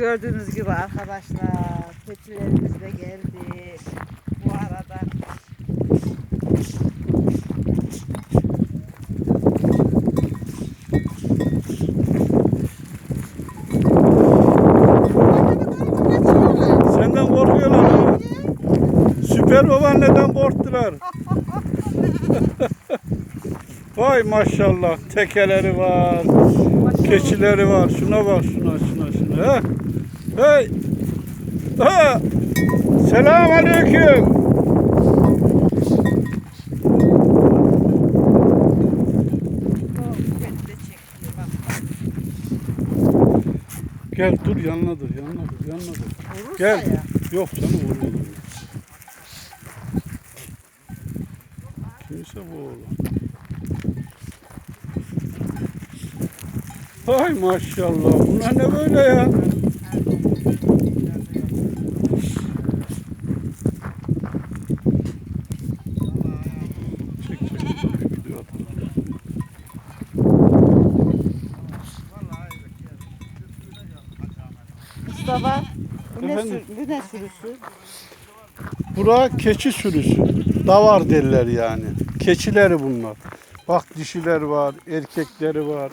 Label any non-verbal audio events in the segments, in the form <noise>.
Gördüğünüz gibi arkadaşlar keçilerimiz de geldi. Bu arada Senden korkuyorlar ha. Süper babaanneden korktular. <laughs> Vay maşallah. Tekeleri var. Keçileri var. Şuna bak şuna şuna şuna. Ha? Hey. Ha. Selam aleyküm. Gel dur yanına dur yanına dur yanına dur. Vurursa Gel. ya. Yok canım vurmadım. Kimse bu oğlan. Hay maşallah. Bunlar ne böyle ya? Mustafa bu ne, Efendim? sür, bu ne sürüsü? Bura keçi sürüsü. Davar derler yani. Keçileri bunlar. Bak dişiler var, erkekleri var.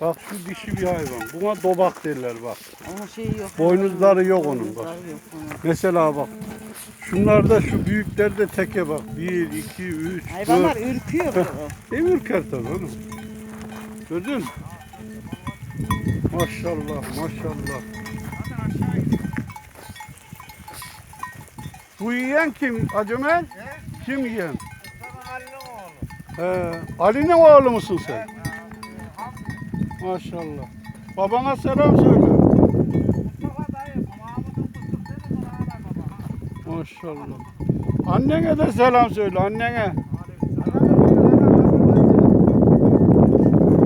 Bak şu dişi bir hayvan. Buna dobak derler bak. Onun şeyi yok. Boynuzları yok onun bak. Boynuzları yok onun. Mesela bak. Şunlarda şu büyüklerde teke bak. 1, 2, 3, Hayvanlar 4. ürküyor. Değil mi ürker tabii oğlum? Gördün mü? Maşallah, maşallah. Bu yiyen kim Acemel? Kim yiyen? He, Ali'nin oğlu musun sen? Maşallah. Babana selam söyle. Maşallah. Annene de selam söyle annene.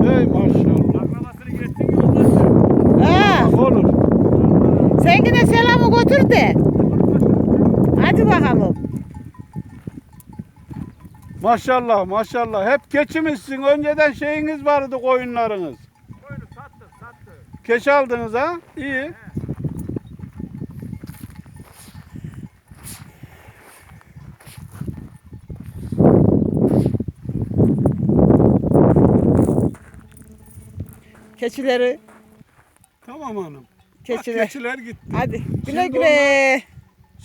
Hey maşallah. Ha, Olur. sen yine selamı götür de. Hadi bakalım. Maşallah maşallah. Hep keçimizsin. Önceden şeyiniz vardı koyunlarınız. Keş aldınız ha? İyi. Keçileri, Tamam hanım. Bak, keçiler. keçiler gitti. Hadi güle Şimdi güle.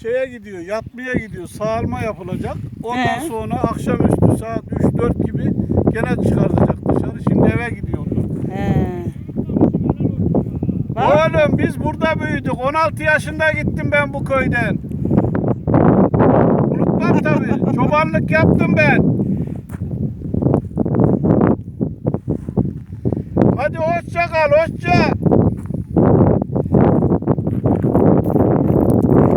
Şeye gidiyor, yatmaya gidiyor. Sağalma yapılacak. Ondan He. sonra akşamüstü saat 3-4 gibi gene çıkartacak dışarı. Şimdi eve gidiyor onlar. He. Bak, Oğlum biz burada büyüdük. 16 yaşında gittim ben bu köyden. Unutmam tabii. <laughs> Çobanlık yaptım ben. Hadi hoşça kal, hoşça.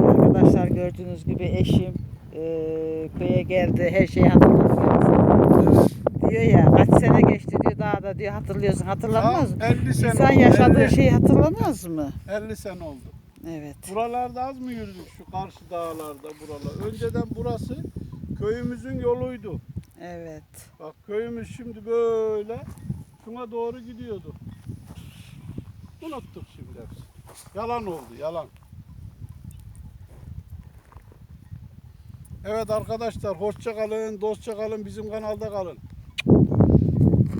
Arkadaşlar gördüğünüz gibi eşim eee, köye geldi. Her şeyi hatırlamıyor. Diyor ya kaç sene geçti diyor daha da diyor hatırlıyorsun hatırlamaz mı? Tam 50 sene İnsan oldu, yaşadığı 50. şeyi hatırlamaz mı? 50 sene oldu. Evet. Buralarda az mı yürüdük şu karşı dağlarda buralar? Önceden burası köyümüzün yoluydu. Evet. Bak köyümüz şimdi böyle şuna doğru gidiyordu. Unuttuk şimdi hepsi. Yalan oldu yalan. Evet arkadaşlar hoşça kalın, dostça kalın, bizim kanalda kalın.